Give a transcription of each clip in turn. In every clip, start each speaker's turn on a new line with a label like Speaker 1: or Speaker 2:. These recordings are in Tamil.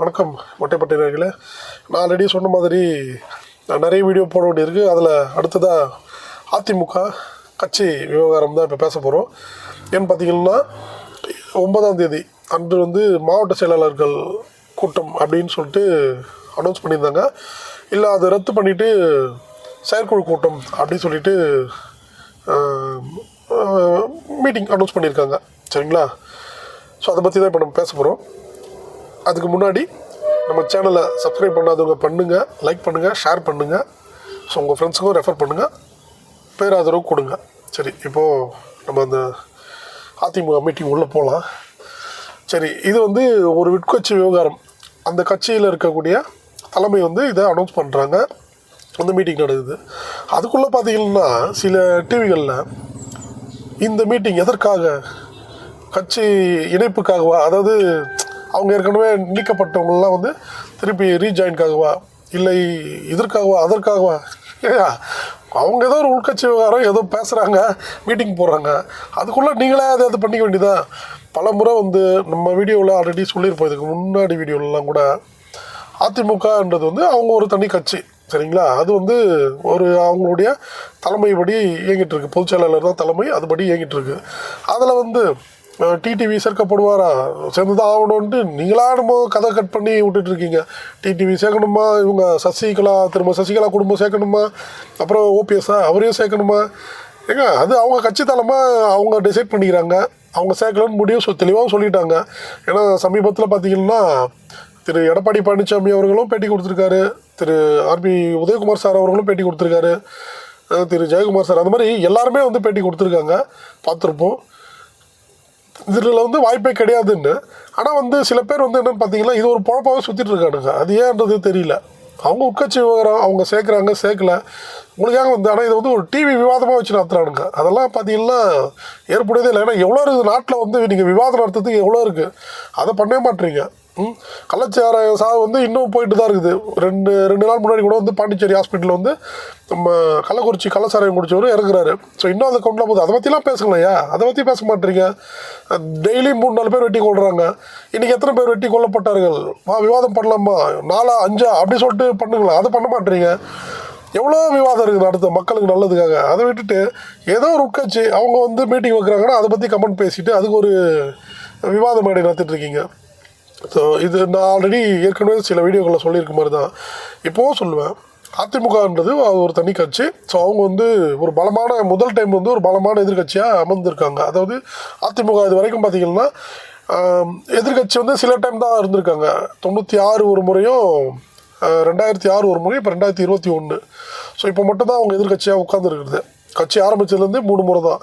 Speaker 1: வணக்கம் மொட்டைப்பட்டினர்களே நான் ஆல்ரெடி சொன்ன மாதிரி நான் நிறைய வீடியோ போட வேண்டியிருக்கு. அதில் அடுத்ததாக அதிமுக கட்சி விவகாரம் தான் இப்போ பேச போகிறோம் ஏன்னு பார்த்தீங்கன்னா ஒன்பதாம் தேதி அன்று வந்து மாவட்ட செயலாளர்கள் கூட்டம் அப்படின்னு சொல்லிட்டு அனௌன்ஸ் பண்ணியிருந்தாங்க. இல்லை அதை ரத்து பண்ணிவிட்டு செயற்குழு கூட்டம் அப்படின்னு சொல்லிட்டு மீட்டிங் அனௌன்ஸ் பண்ணியிருக்காங்க. சரிங்களா? ஸோ அதை பற்றி தான் இப்போ நம்ம பேச போகிறோம் அதுக்கு முன்னாடி நம்ம சேனலை சப்ஸ்கிரைப் பண்ணாதவங்க பண்ணுங்கள் லைக் பண்ணுங்கள் ஷேர் பண்ணுங்கள் ஸோ உங்கள் ஃப்ரெண்ட்ஸுக்கும் ரெஃபர் பண்ணுங்கள் பேராதரவு கொடுங்க. சரி இப்போது நம்ம அந்த அதிமுக மீட்டிங் உள்ளே போகலாம் சரி இது வந்து ஒரு விட்கட்சி விவகாரம். அந்த கட்சியில் இருக்கக்கூடிய தலைமை வந்து இதை அனௌன்ஸ் பண்ணுறாங்க அந்த மீட்டிங் நடக்குது. அதுக்குள்ளே பார்த்தீங்கன்னா சில டிவிகளில் இந்த மீட்டிங் எதற்காக? கட்சி இணைப்புக்காகவா? அதாவது அவங்க ஏற்கனவே நீக்கப்பட்டவங்களாம் வந்து திருப்பி ரீஜாயின்காகவா இல்லை இதற்காகவா அதற்காகவா? ஏய்யா, அவங்க ஏதோ ஒரு உள்கட்சி விவகாரம் ஏதோ பேசுகிறாங்க மீட்டிங் போடுறாங்க. அதுக்குள்ளே நீங்களே அதை அது பண்ணிக்க வேண்டியதான் பல முறை வந்து நம்ம வீடியோவில் ஆல்ரெடி சொல்லியிருப்போம் இதுக்கு முன்னாடி வீடியோலலாம் கூட. அதிமுகன்றது வந்து அவங்க ஒரு தனி கட்சி சரிங்களா? அது வந்து ஒரு அவங்களுடைய தலைமைப்படி இயங்கிட்டு இருக்கு. பொதுச் செயலாளர் தான் தலைமை அதுபடி இயங்கிட்டு இருக்கு. அதில் வந்து டிடிவி சேர்க்கப்படுவாரா? சேர்ந்து தான் ஆகணும்ன்ட்டு நீங்களா நம்ம கதை கட் பண்ணி விட்டுட்டு இருக்கீங்க டிடிவி சேர்க்கணுமா? இவங்க சசிகலா திரும்ப சசிகலா குடும்பம் சேர்க்கணுமா? அப்புறம் ஓபிஎஸ்ஸா அவரையும் சேர்க்கணுமா? ஏங்க அது அவங்க கட்சி தலைமை அவங்க டிசைட் பண்ணிக்கிறாங்க. அவங்க சேர்க்கலன்னு முடியும் சொ தெளிவாகவும் சொல்லிட்டாங்க. ஏன்னா சமீபத்தில் பார்த்தீங்கன்னா திரு எடப்பாடி பழனிசாமி அவர்களும் பேட்டி கொடுத்துருக்காரு. திரு ஆர்பி உதயகுமார் சார் அவர்களும் பேட்டி கொடுத்துருக்காரு. திரு ஜெயக்குமார் சார் அந்த மாதிரி எல்லாருமே வந்து பேட்டி கொடுத்துருக்காங்க. பார்த்துருப்போம் இதில் வந்து வாய்ப்பே கிடையாதுன்னு. ஆனால் வந்து சில பேர் வந்து என்னென்னு பார்த்தீங்கன்னா இது ஒரு பொழப்பாகவே சுற்றிட்டு இருக்கானுங்க. அது ஏன்றது தெரியல. அவங்க உட்கட்சி விவகாரம் அவங்க சேர்க்குறாங்க சேர்க்கல. உங்களுக்காக வந்து ஆனால் இதை வந்து ஒரு டிவி விவாதமாக வச்சு நடத்துறானுங்க. அதெல்லாம் பார்த்தீங்கன்னா ஏற்புடையதே இல்லை. ஏன்னா எவ்வளோ இருக்குது நாட்டில் வந்து நீங்கள் விவாதம் நடத்துறதுக்கு எவ்வளோ இருக்குது அதை பண்ணவே மாட்டீங்க. கலாச்சார கள்ளச்சாராய சாவு வந்து இன்னும் போயிட்டு தான் இருக்குது. ரெண்டு ரெண்டு நாள் முன்னாடி கூட வந்து பாண்டிச்சேரி ஹாஸ்பிட்டலில் வந்து நம்ம கள்ளக்குறிச்சி கள்ளச்சாராயம் குடிச்சவர் இறக்குறாரு. ஸோ இன்னும் அதை கொண்டு போகுது. அதை பற்றிலாம் பேசலையா? அதை பற்றி பேச மாட்டீங்க. டெய்லி மூணு நாலு பேர் வெட்டி கொள்றாங்க இன்றைக்கி எத்தனை பேர் வெட்டி கொல்லப்பட்டார்கள்? வா விவாதம் பண்ணலாமா? நாலா அஞ்சா? அப்படி சொல்லிட்டு பண்ணுங்களா அதை பண்ண மாட்டீங்க. எவ்வளோ விவாதம் இருக்குது அடுத்த மக்களுக்கு நல்லதுக்காக. அதை விட்டுட்டு ஏதோ ஒரு உட்காச்சு அவங்க வந்து மீட்டிங் வைக்கிறாங்கன்னா அதை பற்றி கமெண்ட் பேசிட்டு அதுக்கு ஒரு விவாத மேடை நடத்திட்டு இருக்கீங்க. ஸோ இது நான் ஆல்ரெடி ஏற்கனவே சில வீடியோக்களில் சொல்லியிருக்க மாதிரி தான் இப்போவும் சொல்லுவேன். அதிமுகன்றது அது ஒரு தனி கட்சி. ஸோ அவங்க வந்து ஒரு பலமான முதல் டைம் வந்து ஒரு பலமான எதிர்க்கட்சியாக அமர்ந்திருக்காங்க. அதாவது அதிமுக இது வரைக்கும் பார்த்தீங்கன்னா எதிர்கட்சி எதிர்க்கட்சி வந்து சில டைம் தான் இருந்திருக்காங்க. தொண்ணூற்றி ஆறு ஒரு முறையும் ரெண்டாயிரத்தி ஆறு ஒரு முறை இப்போ ரெண்டாயிரத்தி இருபத்தி ஒன்று ஸோ இப்போ மட்டும்தான் அவங்க எதிர்க்கட்சியாக உட்காந்துருக்குறது கட்சி ஆரம்பித்ததுலேருந்து மூணு முறை தான்.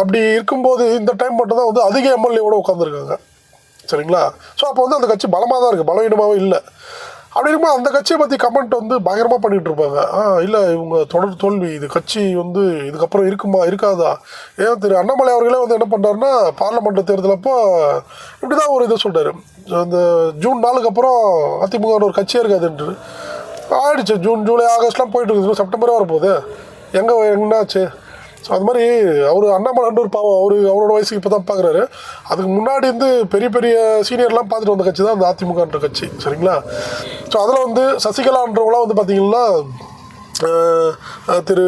Speaker 1: அப்படி இருக்கும்போது இந்த டைம் மட்டும்தான் வந்து அதிக எம்எல்ஏவோட உட்காந்துருக்காங்க சரிங்களா? ஸோ அப்போ வந்து அந்த கட்சி பலமாக தான் இருக்குது பலவீனமாகவும் இல்லை. அப்படி இருக்கும்போது அந்த கட்சியை பற்றி கமெண்ட் வந்து பயங்கரமாக பண்ணிகிட்டு இருப்பாங்க. ஆ இல்லை இவங்க தொடர் தோல்வி இது கட்சி வந்து இதுக்கப்புறம் இருக்குமா இருக்காதா? ஏன் திரு அண்ணாமலை அவர்களே வந்து என்ன பண்ணுறாருன்னா பார்லமெண்ட் தேர்தலப்போ இப்படி தான் ஒரு இதை சொல்கிறார் அந்த ஜூன் நாளுக்கு அப்புறம் அதிமுக ஒரு கட்சியே இருக்காதுன்ட்டு ஆயிடுச்சு. ஜூன் ஜூலை ஆகஸ்ட்லாம் போயிட்டு இருக்குது. செப்டம்பரே வரப்போகுது. எங்கே என்னாச்சு? ஸோ அது மாதிரி அவர் அண்ணாமலை அண்டூர் பாவம் அவர் அவரோட வயசுக்கு இப்போ தான் பார்க்குறாரு அதுக்கு முன்னாடி இருந்து பெரிய பெரிய சீனியர்லாம் பார்த்துட்டு வந்த கட்சி தான் அந்த அதிமுகன்ற கட்சி. சரிங்களா? ஸோ அதில் வந்து சசிகலான்றவங்களாம் வந்து பார்த்தீங்கன்னா திரு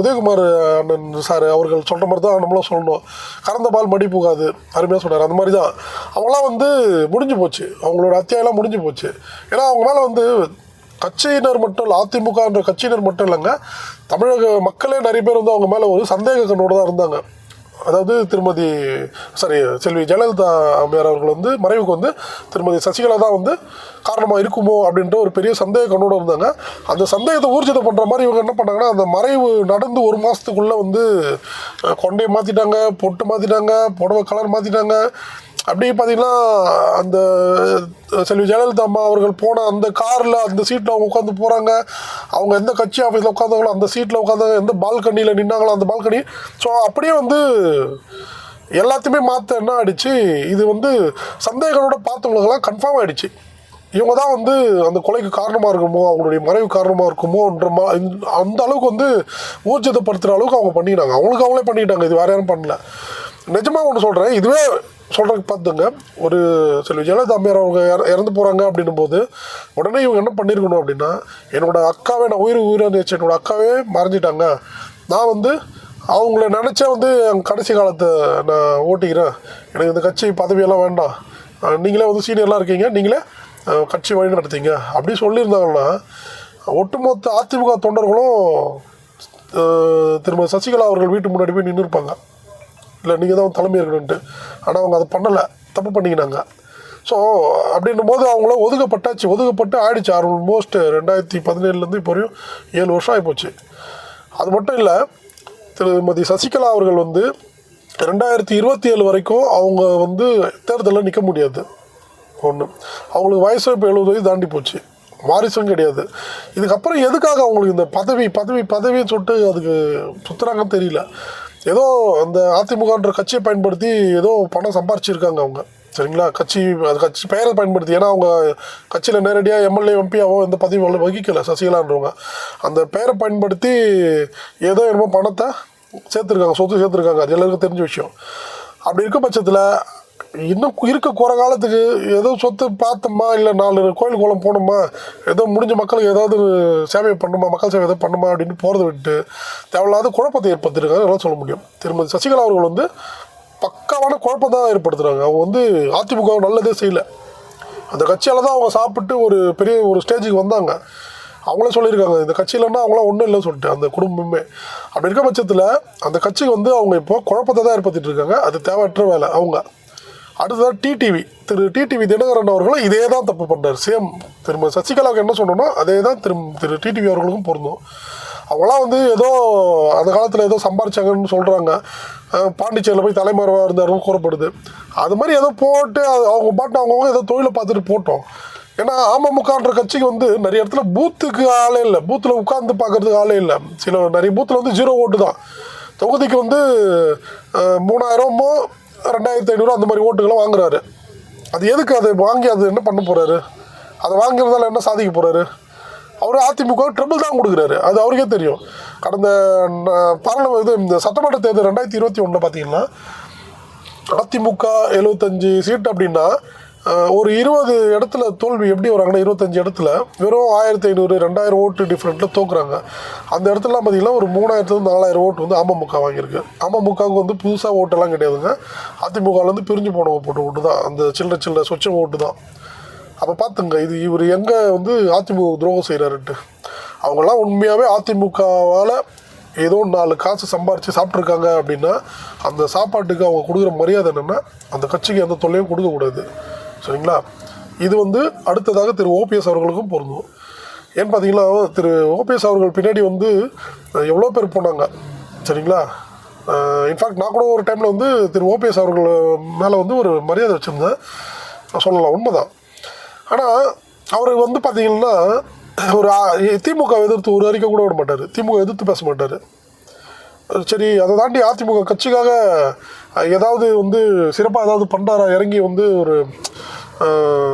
Speaker 1: உதயகுமார் அண்ணன் சார் அவர்கள் சொல்கிற மாதிரி தான் நம்மளும் சொல்லணும். கறந்த பால் மடி போகாது. அருமையாக சொன்னார் அந்த மாதிரி தான் அவங்களாம் வந்து முடிஞ்சு போச்சு. அவங்களோட அத்தியாயம்லாம் முடிஞ்சு போச்சு. ஏன்னா அவங்க மேலே வந்து கட்சியினர் மட்டும் இல்லை அதிமுகன்ற கட்சியினர் மட்டும் இல்லைங்க. தமிழக மக்களே நிறைய பேர் வந்து அவங்க மேலே ஒரு சந்தேக கண்ணோடு தான் இருந்தாங்க. அதாவது திருமதி சாரி செல்வி ஜெயலலிதா அம்மையார் அவர்கள் வந்து மறைவுக்கு வந்து திருமதி சசிகலா தான் வந்து காரணமாக இருக்குமோ அப்படின்ற ஒரு பெரிய சந்தேக கண்ணோடு இருந்தாங்க. அந்த சந்தேகத்தை ஊர்ஜிதம் பண்ணுற மாதிரி இவங்க என்ன பண்ணாங்கன்னா அந்த மறைவு நடந்து ஒரு மாதத்துக்குள்ளே வந்து கொண்டையை மாற்றிட்டாங்க பொட்டு மாற்றிட்டாங்க புடவை கலர் மாற்றிட்டாங்க அப்படி பார்த்தீங்கன்னா அந்த செல்வி ஜெயலலிதா அம்மா அவர்கள் போன அந்த காரில் அந்த சீட்டில் அவங்க உட்காந்து போகிறாங்க அவங்க எந்த கட்சி ஆஃபீஸில் உட்காந்தாங்களோ அந்த சீட்டில் உட்காந்தாங்க எந்த பால்கனியில் நின்னாங்களோ அந்த பால்கனி ஸோ அப்படியே வந்து எல்லாத்தையுமே மாற்ற என்ன ஆகிடுச்சு இது வந்து சந்தேகங்களோட பார்த்தவங்களுக்கெல்லாம் கன்ஃபார்ம் ஆகிடுச்சு இவங்க தான் வந்து அந்த கொலைக்கு காரணமாக இருக்குமோ அவங்களுடைய மறைவு காரணமாக இருக்குமோன்ற மா அந்த அளவுக்கு வந்து ஊர்ஜிதப்படுத்துகிற அளவுக்கு அவங்க பண்ணிட்டாங்க அவங்களுக்கு அவங்களே பண்ணிட்டாங்க இது வேற யாரும் பண்ணல. நிஜமாக ஒன்று சொல்கிறேன் இதுவே சொல்கிறதுக்கு பார்த்துங்க. ஒரு சில ஜெயலலிதா அம்மையார் அவங்க இற- இறந்து போகிறாங்க அப்படின்னும் போது உடனே இவங்க என்ன பண்ணியிருக்கணும் அப்படின்னா என்னோட அக்காவே நான் உயிர் உயிராக நினைச்ச என்னோட அக்காவே மறைஞ்சிட்டாங்க. நான் வந்து அவங்கள நினச்சா வந்து என் கடைசி காலத்தை நான் ஓட்டிக்கிறேன். எனக்கு இந்த கட்சி பதவியெல்லாம் வேண்டாம். நீங்களே வந்து சீனியர்லாம் இருக்கீங்க. நீங்களே கட்சி வழி நடத்திங்க அப்படி சொல்லியிருந்தாங்கன்னா ஒட்டுமொத்த அதிமுக தொண்டர்களும் திரும்ப திருமதி சசிகலா அவர்கள் வீட்டு முன்னாடி போய் நின்று இருப்பாங்க இல்லை நீங்கள் தான் தலைமை இருக்கணுன்ட்டு ஆனால் அவங்க அதை பண்ணலை. தப்பு பண்ணிக்கினாங்க. ஸோ அப்படின்னும் போது அவங்கள ஒதுக்கப்பட்டாச்சு. ஒதுக்கப்பட்டு ஆயிடுச்சு. ஆல்மோஸ்ட் ரெண்டாயிரத்தி பதினேழுலேருந்து இப்போ வரையும் ஏழு வருஷம் ஆகிப்போச்சு அது மட்டும் இல்லை திருமதி சசிகலா அவர்கள் வந்து ரெண்டாயிரத்தி இருபத்தி ஏழு வரைக்கும் அவங்க வந்து தேர்தலில் நிற்க முடியாது. ஒன்று அவங்களுக்கு வயசு இப்போ எழுபது வயது தாண்டி போச்சு. வாரிசும் கிடையாது. இதுக்கப்புறம் எதுக்காக அவங்களுக்கு இந்த பதவி பதவி பதவின்னு சொல்லிட்டு அதுக்கு சுற்றுறாங்கன்னு தெரியல. ஏதோ அந்த அதிமுகன்ற கட்சியை பயன்படுத்தி ஏதோ பணம் சம்பாரிச்சிருக்காங்க அவங்க. சரிங்களா? கட்சி அது கட்சி பெயரை பயன்படுத்தி. ஏன்னா அவங்க கட்சியில் நேரடியாக எம்எல்ஏ எம்பியாவோ எந்த பதவி வகிக்கல சசிகலான்றவங்க. அந்த பெயரை பயன்படுத்தி ஏதோ என்னமோ பணத்தை சேர்த்துருக்காங்க சொத்து சேர்த்துருக்காங்க. அது எல்லாருக்கும் தெரிஞ்ச விஷயம். அப்படி இருக்க பட்சத்தில் இன்னும் இருக்க குறை காலத்துக்கு ஏதோ சொத்து பார்த்தோமா இல்லை நாலு கோயில் குளம் போகணுமா ஏதோ முடிஞ்ச மக்களுக்கு ஏதாவது சேவை பண்ணுமா மக்கள் சேவை ஏதாவது பண்ணுமா அப்படின்னு போகிறத விட்டு தேவையில்லாத குழப்பத்தை ஏற்படுத்திருக்காங்க. அதெல்லாம் சொல்ல முடியும். திருமதி சசிகலா அவர்கள் வந்து பக்காவான குழப்பம் தான் ஏற்படுத்துகிறாங்க அவங்க வந்து அதிமுக நல்லதே செய்யலை. அந்த கட்சியால் தான் அவங்க சாப்பிட்டு ஒரு பெரிய ஒரு ஸ்டேஜுக்கு வந்தாங்க. அவங்களே சொல்லியிருக்காங்க இந்த கட்சியிலன்னா அவங்களாம் ஒன்றும் இல்லைன்னு சொல்லிட்டு அந்த குடும்பமே. அப்படி இருக்க பட்சத்தில் அந்த கட்சிக்கு வந்து அவங்க இப்போ குழப்பத்தை தான் ஏற்படுத்திட்டு இருக்காங்க. அது தேவையற்ற வேலை. அவங்க அடுத்ததாக டிடிவி திரு டிடிவி தினகரன் அவர்களும் இதே தான் தப்பு பண்ணார் சேம் திரும்ப சசிகலாவுக்கு என்ன சொன்னோம்னா அதே தான் திரு திரு டிடிவி அவர்களுக்கும் பொருந்தும். அவங்களாம் வந்து ஏதோ அந்த காலத்தில் ஏதோ சம்பாரிச்சாங்கன்னு சொல்கிறாங்க பாண்டிச்சேரியில் போய் தலைமறைவாக இருந்தாருன்னு கூறப்படுது. அது மாதிரி ஏதோ போட்டு அது அவங்க பாட்டு அவங்கவுங்க ஏதோ தொழிலை பார்த்துட்டு போட்டோம். ஏன்னா அமமுகன்ற கட்சிக்கு வந்து நிறைய இடத்துல பூத்துக்கு ஆளே இல்லை. பூத்தில் உட்காந்து பார்க்கறதுக்கு ஆளே இல்லை. சில நிறைய பூத்தில் வந்து ஜீரோ ஓட்டு தான். தொகுதிக்கு வந்து மூணாயிரமோ ரெண்டாயிரத்தி ஐநூறு அந்த மாதிரி ஓட்டுகளை வாங்குறாரு. அது எதுக்கு அதை வாங்கி அது என்ன பண்ண போகிறாரு அதை வாங்குறதால என்ன சாதிக்க போகிறாரு அவர் அதிமுக ட்ரிபிள் தான் கொடுக்குறாரு. அது அவருக்கே தெரியும். கடந்த பாராளுமன்ற இது இந்த சட்டமன்ற தேர்தல் ரெண்டாயிரத்தி இருபத்தி ஒன்றில் பார்த்தீங்கன்னா அதிமுக எழுபத்தஞ்சு சீட் அப்படின்னா ஒரு இருபது இடத்துல தோல்வி எப்படி வராங்கன்னா இருபத்தஞ்சு இடத்துல வெறும் ஆயிரத்தி ஐநூறு ரெண்டாயிரம் ஓட்டு டிஃப்ரெண்ட்டில் தோக்குறாங்க. அந்த இடத்துலலாம் பார்த்தீங்கன்னா ஒரு மூணாயிரத்துலேருந்து நாலாயிரம் ஓட்டு வந்து அமமுக வாங்கியிருக்கு. அமமுகவுக்கு வந்து புதுசாக ஓட்டெல்லாம் கிடையாதுங்க. அதிமுகலேருந்து பிரிஞ்சு போனவங்க ஓட்டு ஓட்டு தான். அந்த சில்லற சில்லற சொச்ச ஓட்டு தான். அப்போ பார்த்துங்க இது இவர் எங்கே வந்து அதிமுக துரோகம் செய்கிறாருன்ட்டு அவங்கெல்லாம் உண்மையாகவே அதிமுகவால் ஏதோ நாலு காசு சம்பாரித்து சாப்பிட்ருக்காங்க அப்படின்னா அந்த சாப்பாட்டுக்கு அவங்க கொடுக்குற மரியாதை என்னென்னா அந்த கட்சிக்கு எந்த தொல்லையும் கொடுக்கக்கூடாது. சரிங்களா? இது வந்து அடுத்ததாக திரு ஓபிஎஸ் அவர்களுக்கும் பொருந்தும். ஏன்னு பார்த்தீங்கன்னா திரு ஓபிஎஸ் அவர்கள் பின்னாடி வந்து எவ்வளோ பேர் போனாங்க சரிங்களா? இன்ஃபேக்ட் நான் கூட ஒரு டைமில் வந்து திரு ஓபிஎஸ் அவர்கள் மேலே வந்து ஒரு மரியாதை வச்சுருந்தேன். சொல்லலாம் உண்மைதான். ஆனால் அவர் வந்து பார்த்தீங்கன்னா ஒரு திமுக எதிர்த்து ஒரு அறிக்கை கூட விட மாட்டார். திமுக எதிர்த்து பேச மாட்டார். சரி அதை தாண்டி அதிமுக கட்சிக்காக ஏதாவது வந்து சிறப்பாக ஏதாவது பண்ணுறாரா இறங்கி வந்து ஒரு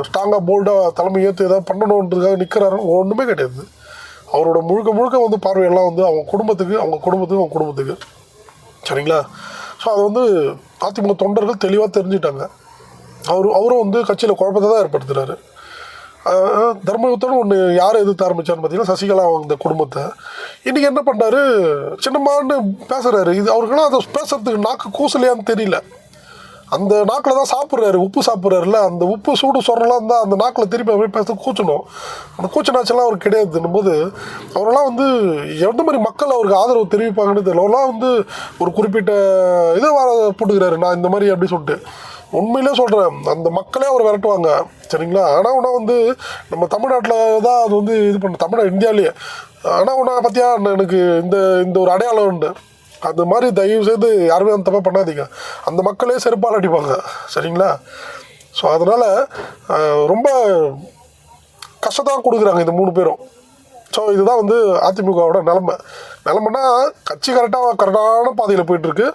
Speaker 1: ஸ்ட்ராங்காக போல்டாக தலைமை ஏற்று ஏதாவது பண்ணணுன்றதுக்காக நிற்கிறாரு ஒன்றுமே கிடையாது. அவரோட முழுக்க முழுக்க வந்து பார்வையெல்லாம் வந்து அவங்க குடும்பத்துக்கு அவங்க குடும்பத்துக்கு அவங்க குடும்பத்துக்கு. சரிங்களா? ஸோ அதை வந்து அதிமுக தொண்டர்கள் தெளிவாக தெரிஞ்சுட்டாங்க. அவர் அவரும் வந்து கட்சியில் குழப்பத்தை தான் ஏற்படுத்துகிறாரு தர்மயுத்தம்னு ஒன்று யார் எதிர்த்து ஆரம்பித்தார்னு பார்த்தீங்கன்னா சசிகலா அந்த குடும்பத்தை. இன்றைக்கி என்ன பண்ணுறாரு சின்னம்மான்னு பேசுகிறாரு இது அவருக்குன்னா அதை பேசுறதுக்கு நாக்கு கூசலையான்னு தெரியல. அந்த நாக்கில் தான் சாப்பிட்றாரு உப்பு சாப்பிட்றாருல அந்த உப்பு சூடு சொல்கிறலாம் தான் அந்த நாக்கில் திருப்பி அப்படியே பேச கூச்சணும். அந்த கூச்சனாச்செல்லாம் அவருக்கு கிடையாதுன்னும் போது அவரெல்லாம் வந்து எந்த மாதிரி மக்கள் அவருக்கு ஆதரவு தெரிவிப்பாங்கன்னு தெரியல. அவரெல்லாம் வந்து ஒரு குறிப்பிட்ட இதை வர போட்டுக்கிறாரு நான் இந்த மாதிரி அப்படி சொல்லிட்டு. உண்மையிலே சொல்கிறேன் அந்த மக்களே அவர் விரட்டுவாங்க. சரிங்களா? ஆனால் உனா வந்து நம்ம தமிழ்நாட்டில் தான் அது வந்து இது பண்ண தமிழ் இந்தியாவிலேயே ஆனால் உனா பார்த்தியா எனக்கு இந்த இந்த ஒரு அடையாளம் உண்டு. அது மாதிரி தயவு செய்து யாருமே அந்த தப்பாக பண்ணாதீங்க. அந்த மக்களே செருப்பால் அடிப்பாங்க. சரிங்களா? ஸோ அதனால் ரொம்ப கஷ்டத்தான் கொடுக்குறாங்க இந்த மூணு பேரும். ஸோ இதுதான் வந்து அதிமுகவோட நிலமை. நிலமைன்னா கட்சி கரெக்டாக கரெக்டான பாதையில் போயிட்டுருக்கு.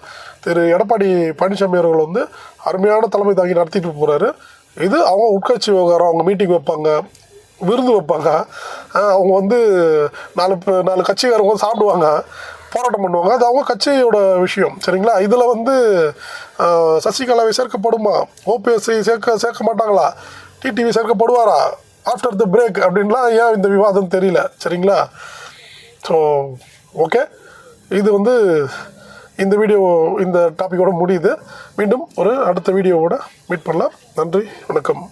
Speaker 1: திரு. எடப்பாடி பழனிசாமி அவர்கள் வந்து அருமையான தலைமை தாங்கி நடத்திட்டு போகிறாரு இது அவங்க உட்கட்சி விவகாரம் அவங்க மீட்டிங் வைப்பாங்க விருந்து வைப்பாங்க. அவங்க வந்து நாலு நாலு கட்சிக்காரங்க வந்து சாப்பிடுவாங்க போராட்டம் பண்ணுவாங்க. அது அவங்க கட்சியோட விஷயம் சரிங்களா? இதில் வந்து சசிகலாவை சேர்க்கப்படுமா? ஓபிஎஸ்சி சேர்க்க சேர்க்க மாட்டாங்களா? டிடிவி சேர்க்கப்படுவாரா? ஆஃப்டர் த பிரேக் அப்படின்லாம் ஏன் இந்த விவாதம் தெரியல? சரிங்களா? ஸோ ஓகே இது வந்து இந்த வீடியோ இந்த டாப்பிக்கோட முடியுது. மீண்டும் ஒரு அடுத்த வீடியோவோட மீட் பண்ணலாம். நன்றி வணக்கம்.